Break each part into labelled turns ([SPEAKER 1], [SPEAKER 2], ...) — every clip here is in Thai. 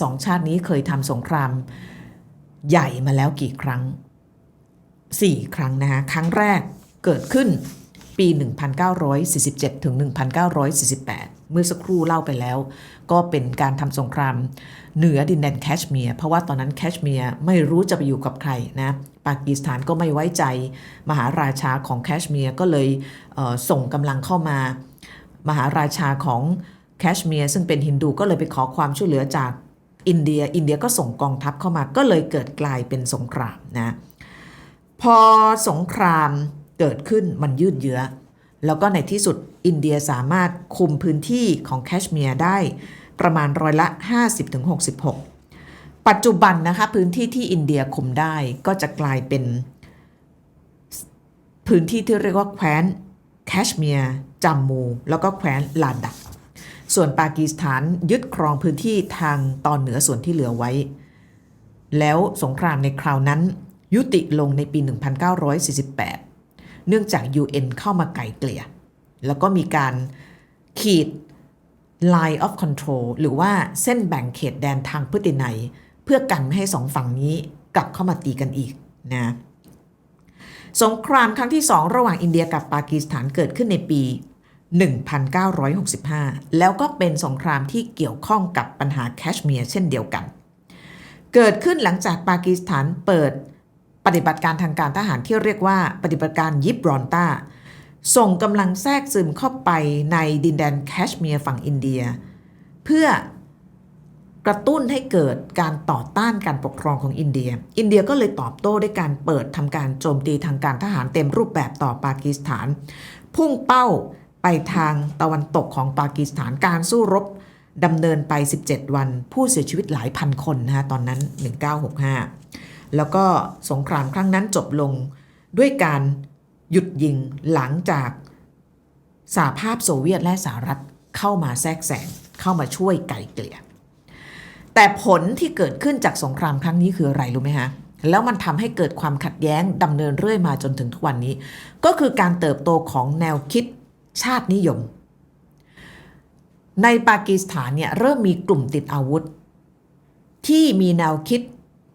[SPEAKER 1] สองชาตินี้เคยทำสงครามใหญ่มาแล้วกี่ครั้ง 4 ครั้งนะคะครั้งแรกเกิดขึ้นปี 1947 ถึง 1948 เมื่อสักครู่เล่าไปแล้ว ก็เป็นการทำสงครามเหนือดินแดนแคชเมียร์เพราะว่าตอนนั้นแคชเมียร์ไม่รู้จะไปอยู่กับใครนะปากีสถานก็ไม่ไว้ใจมหาราชาของแคชเมียร์ก็เลยเส่งกำลังเข้ามา มหาราชาของแคชเมียร์ซึ่งเป็นฮินดูก็เลยไปขอความช่วยเหลือจาก อินเดียอินเดียก็ส่งกองทัพเข้ามาก็เลยเกิดกลายเป็นสงครามนะพอสงครามเกิดขึ้นมันยืดเยื้อ แล้วก็ในที่สุดอินเดียสามารถคุมพื้นที่ของแคชเมียร์ได้ประมาณร้อยละ 50-66 ปัจจุบันนะคะพื้นที่ที่อินเดียคุมได้ก็จะกลายเป็นพื้นที่ที่เรียกว่าแคว้นแคชเมียร์จัมมู แล้วก็แคว้นลาดัก ส่วนปากีสถานยึดครองพื้นที่ทางตอนเหนือส่วนที่เหลือไว้ แล้วสงครามในคราวนั้น ยุติลงในปี 1948 เนื่องจาก UN เข้ามาไกลเกลี่ย แล้วก็มีการขีด line of control หรือว่าเส้นแบ่งเขตแดนทางพฤตินัย เพื่อกันไม่ให้สองฝั่งนี้กลับเข้ามาตีกันอีกนะสงครามครั้งที่สองระหว่างอินเดียกับปากีสถานเกิดขึ้นในปี 1965 แล้วก็เป็นสงครามที่เกี่ยวข้องกับปัญหาแคชเมียร์เช่นเดียวกัน เกิดขึ้นหลังจากปากีสถานเปิดปฏิบัติการทางการทหารที่เรียกว่าปฏิบัติการยิบรอนตาส่งกำลังแทรกซึมเข้าไปในดินแดนแคชเมียร์ฝั่งอินเดีย เพื่อกระตุ้นให้เกิดการต่อต้านการปกครองของอินเดีย อินเดียก็เลยตอบโต้ด้วยการเปิดทำการโจมตีทางการทหารเต็มรูปแบบต่อปากีสถาน พุ่งเป้า ไปทางตะวันตกของปากีสถานการสู้รบดำเนินไป 17 วัน ผู้เสียชีวิตหลายพันคนนะฮะตอนนั้น 1965 แล้วก็สงครามครั้งนั้นจบลงด้วยการหยุดยิงหลังจากสหภาพโซเวียตและสหรัฐเข้ามาแทรกแซงเข้ามาช่วยไกลเกลี่ยแต่ผลที่เกิดขึ้นจากสงครามครั้งนี้คืออะไรรู้ไหมฮะแล้วมันทำให้เกิดความขัดแย้งดำเนินเรื่อยมาจนถึงทุกวันนี้ ก็คือการเติบโตของแนวคิด ชาตินิยม ในปากีสถานเนี่ยเริ่มมีกลุ่มติดอาวุธ ที่มีแนวคิด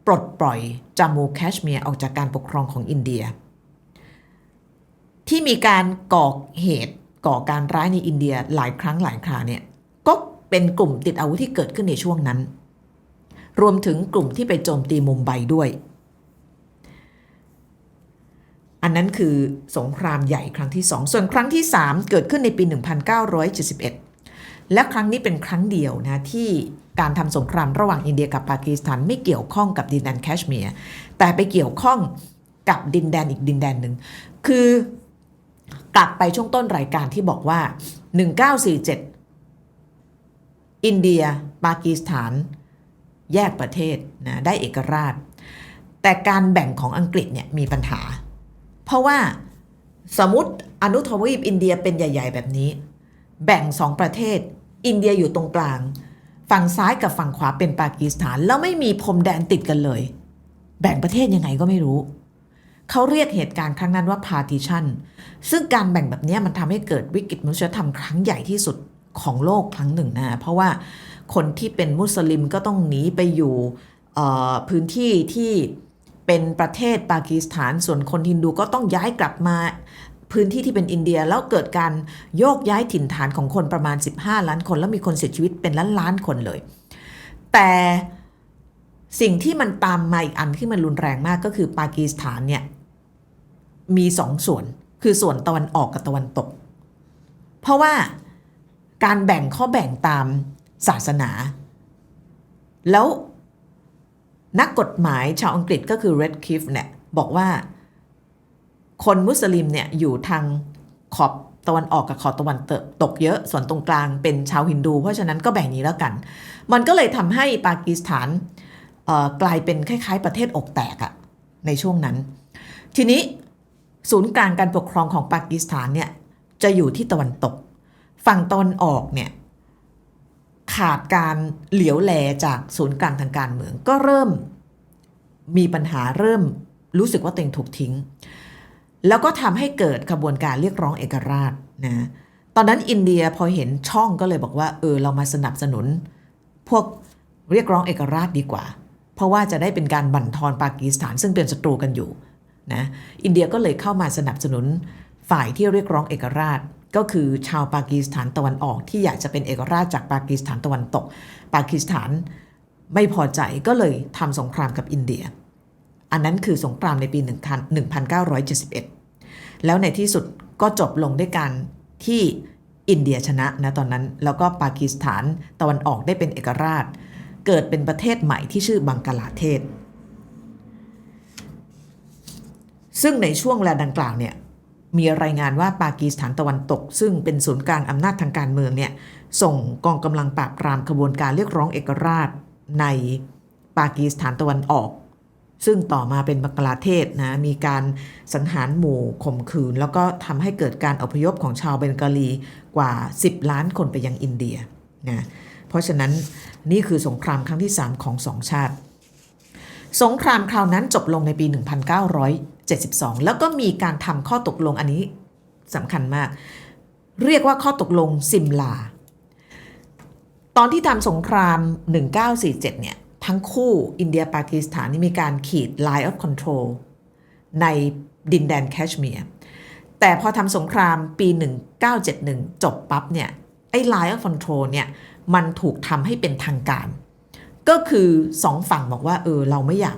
[SPEAKER 1] ปลดปล่อยจามูแคชเมียร์ออกจากการปกครองของอินเดีย ที่มีการก่อเหตุก่อการร้ายในอินเดียหลายครั้งหลายคราเนี่ยก็เป็นกลุ่มติดอาวุธที่เกิดขึ้นในช่วงนั้น รวมถึงกลุ่มที่ไปโจมตีมุมไบด้วย อันนั้นคือสงครามใหญ่ครั้งที่สองส่วนครั้งที่ 3 เกิดขึ้นในปี 1971 และครั้งนี้เป็นครั้งเดียวนะที่การทำสงครามระหว่างอินเดียกับปากีสถานไม่เกี่ยวข้องกับดินแดนแคชเมียร์แต่ไปเกี่ยวข้องกับดินแดนอีกดินแดนหนึ่งคือกลับไปช่วงต้นรายการที่บอกว่า 1947 อินเดีย ปากีสถาน แยกประเทศนะได้เอกราช แต่การแบ่งของอังกฤษเนี่ยมีปัญหา เพราะว่าสมมติอนุทวีปอินเดียเป็นใหญ่ ๆ แบบนี้ แบ่งสองประเทศ อินเดียอยู่ตรงกลาง ฝั่งซ้ายกับฝั่งขวาเป็นปากีสถาน แล้วไม่มีพรมแดนติดกันเลย แบ่งประเทศยังไงก็ไม่รู้ เขาเรียกเหตุการณ์ครั้งนั้นว่า partition ซึ่งการแบ่งแบบนี้มันทำให้เกิดวิกฤตมนุษยธรรมครั้งใหญ่ที่สุดของโลกครั้งหนึ่งนะเพราะว่าคนที่เป็นมุสลิมก็ต้องหนีไปอยู่พื้นที่ที่ เป็นประเทศปากีสถาน ส่วนคนฮินดูก็ต้องย้ายกลับมาพื้นที่ที่เป็นอินเดียแล้วเกิดการโยกย้ายถิ่นฐานของคนประมาณ 15 ล้านคน แล้วมีคนเสียชีวิตเป็นล้านล้านคนเลย แต่สิ่งที่มันตามมาอีกอันที่มันรุนแรงมากก็คือปากีสถานเนี่ยมีสองส่วนคือส่วนตะวันออกกับตะวันตก เพราะว่าการแบ่งข้อแบ่งตามศาสนา แล้ว นักกฎหมายชาวอังกฤษก็คือ Red Cliff เนี่ยบอกว่า คนมุสลิมเนี่ยอยู่ทางขอบตะวันออกกับขอบตะวันตกเยอะส่วนตรงกลางเป็นชาวฮินดู เพราะฉะนั้นก็แบ่งนี้แล้วกัน มันก็เลยทำให้ปากีสถานกลายเป็นคล้าย ๆ ประเทศอกแตกอะในช่วงนั้น ทีนี้ศูนย์กลางการปกครองของปากีสถานเนี่ยจะอยู่ที่ตะวันตก ฝั่งตะวันออกเนี่ย ขาดการเหลียวแลจากศูนย์กลางทางการเมือง ก็เริ่มมีปัญหาเริ่มรู้สึกว่าตัวเองถูกทิ้ง แล้วก็ทำให้เกิดขบวนการเรียกร้องเอกราชนะตอนนั้นอินเดียพอเห็นช่องก็เลยบอกว่าเออเรามาสนับสนุน พวกเรียกร้องเอกราชดีกว่า เพราะว่าจะได้เป็นการบั่นทอนปากีสถานซึ่งเป็นศัตรูกันอยู่นะอินเดียก็เลยเข้ามาสนับสนุนฝ่ายที่เรียกร้องเอกราช ก็คือชาวปากีสถานตะวันออก ที่อยากจะเป็นเอกราชจากปากีสถานตะวันตก ปากีสถานไม่พอใจก็เลยทำสงครามกับอินเดีย อันนั้นคือสงครามในปี 1971 แล้วในที่สุดก็จบลงด้วยการที่อินเดียชนะนะตอนนั้น แล้วก็ปากีสถานตะวันออกได้เป็นเอกราช เกิดเป็นประเทศใหม่ที่ชื่อบังกลาเทศ ซึ่งในช่วงเวลาดังกล่าวเนี่ย มีรายงานว่าปากีสถานตะวันตก ซึ่งเป็นศูนย์กลางอำนาจทางการเมืองเนี่ยส่งกองกำลังปราบปรามขบวนการเรียกร้องเอกราชในปากีสถานตะวันออก ซึ่งต่อมาเป็นบังกลาเทศนะมีการสังหารหมู่ข่มขืน แล้วก็ทำให้เกิดการอพยพของชาวเบงกาลีกว่า 10 ล้านคนไปยังอินเดียนะเพราะฉะนั้นนี่คือสงครามครั้งที่ 3 ของสองชาติ สงครามคราวนั้นจบลงในปี 1900 72 แล้วก็มีการทำข้อตกลงอันนี้สำคัญมาก เรียกว่าข้อตกลงซิมลา ตอนที่ทำสงคราม 1947 เนี่ย ทั้งคู่อินเดียปากีสถานนี่มีการขีด line of control ในดินแดนแคชเมียร์แต่พอทำสงครามปี 1971 จบปั๊บเนี่ย ไอ้ line of control เนี่ย มันถูกทำให้เป็นทางการ ก็คือสองฝั่งบอกว่า เออ เราไม่อยาก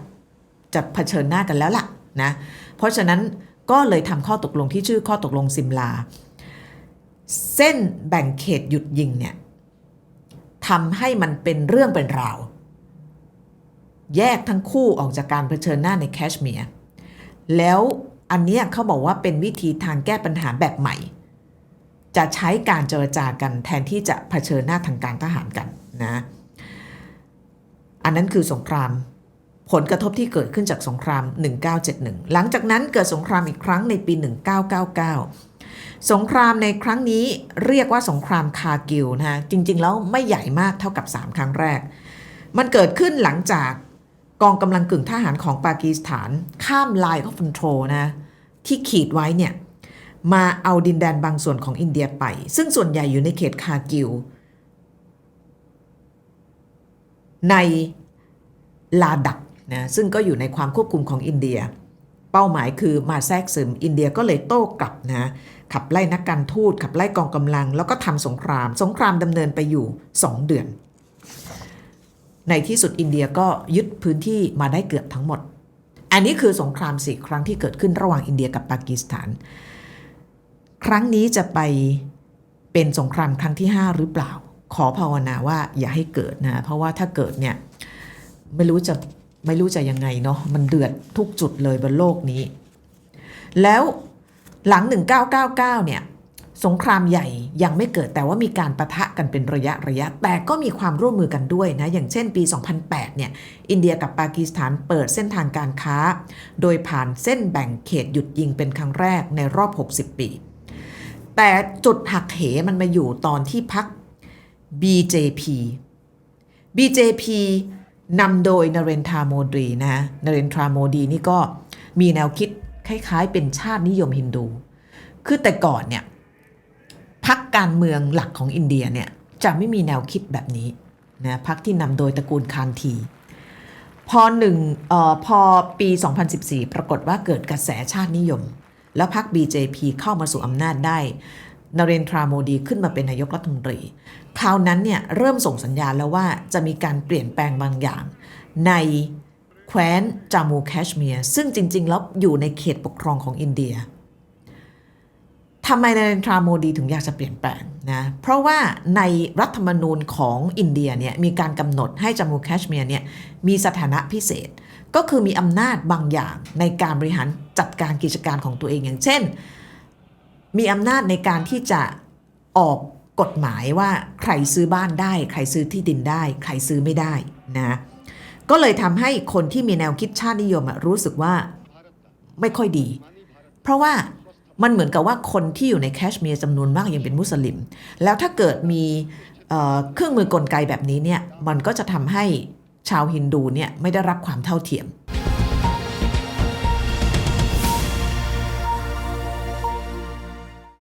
[SPEAKER 1] จะเผชิญหน้ากันแล้วล่ะ นะเพราะฉะนั้นก็เลยทำข้อตกลงที่ชื่อข้อตกลงซิมลา เส้นแบ่งเขตหยุดยิงเนี่ยทำให้มันเป็นเรื่องเป็นราว แยกทั้งคู่ออกจากการเผชิญหน้าในแคชเมียร์แล้วอันนี้เขาบอกว่าเป็นวิธีทางแก้ปัญหาแบบใหม่ จะใช้การเจรจากันแทนที่จะเผชิญหน้าทางการทหารกันนะ อันนั้นคือสงคราม ผลกระทบที่เกิดขึ้นจากสงคราม 1971 หลังจากนั้นเกิดสงครามอีกครั้งในปี 1999 สงครามในครั้งนี้เรียกว่าสงครามคากิลนะฮะ จริง ๆ แล้วไม่ใหญ่มากเท่ากับ 3 ครั้งแรก มันเกิดขึ้นหลังจากกองกำลังกึ่งทหารของปากีสถานข้ามไลน์ของคอนโทรนะที่ขีดไว้เนี่ยมาเอาดินแดนบางส่วนของอินเดียไป ซึ่งส่วนใหญ่อยู่ในเขตคากิลในลาดัก นะซึ่งก็อยู่ในความควบคุมของอินเดีย เป้าหมายคือมาแทรกซึมอินเดียก็เลยโต้กลับนะขับไล่นักการทูตขับไล่กองกำลัง แล้วก็ทำสงคราม สงครามดำเนินไปอยู่ 2 เดือน ในที่สุดอินเดียก็ยึดพื้นที่มาได้เกือบทั้งหมด อันนี้คือสงครามสี่ครั้งที่เกิดขึ้นระหว่างอินเดียกับปากีสถาน ครั้งนี้จะไปเป็นสงครามครั้งที่ 5 หรือเปล่า ขอภาวนาว่าอย่าให้เกิดนะ เพราะว่าถ้าเกิดเนี่ยไม่รู้จะ ไม่รู้จะยังไงเนาะมันเดือดทุกจุดเลยบนโลกนี้ แล้วหลัง 1999 เนี่ย สงครามใหญ่ยังไม่เกิดแต่ว่ามีการประทะกันเป็นระยะระยะ แต่ก็มีความร่วมมือกันด้วยนะ อย่างเช่นปี 2008 เนี่ย อินเดียกับปากีสถานเปิดเส้นทางการค้า โดยผ่านเส้นแบ่งเขตหยุดยิงเป็นครั้งแรกในรอบ 60 ปี แต่จุดหักเหมันมาอยู่ตอนที่พัก BJP BJP นำโดยนเรนทราโมดีนะนเรนทราโมดีนี่ก็มีแนวคิดคล้ายๆ เป็นชาตินิยมฮินดู คือแต่ก่อนเนี่ยพักการเมืองหลักของอินเดียเนี่ยจะไม่มีแนวคิดแบบนี้นะพักที่นำโดยตระกูลคานทีพอหนึ่งเอ่อพอปี 2014 ปรากฏว่าเกิดกระแสชาตินิยม แล้วพัก BJP เข้ามาสู่อำนาจได้ นเรนทราโมดีขึ้นมาเป็นนายกรัฐมนตรี คราวนั้นเนี่ยเริ่มส่งสัญญาณแล้วว่าจะมีการเปลี่ยนแปลงบางอย่าง ในแคว้นจามูแคชเมียร์ซึ่งจริง ๆ แล้วอยู่ในเขตปกครองของอินเดียทำไมนเรนทราโมดีถึงอยากจะเปลี่ยนแปลงนะ เพราะว่าในรัฐธรรมนูญของอินเดียเนี่ยมีการกำหนดให้จามูแคชเมียร์เนี่ยมีสถานะพิเศษ ก็คือมีอำนาจบางอย่างในการบริหารจัดการกิจการของตัวเองอย่างเช่น มีอำนาจในการที่จะออกกฎหมายว่าใครซื้อบ้านได้ ใครซื้อที่ดินได้ ใครซื้อไม่ได้นะก็เลยทำให้คนที่มีแนวคิดชาตินิยมรู้สึกว่าไม่ค่อยดี เพราะว่ามันเหมือนกับว่าคนที่อยู่ในแคชเมียร์จำนวนมากยังเป็นมุสลิม แล้วถ้าเกิดมีเเครื่องมือกลไกแบบนี้เนี่ยมันก็จะทำให้ชาวฮินดูเนี่ยไม่ได้รับความเท่าเทียม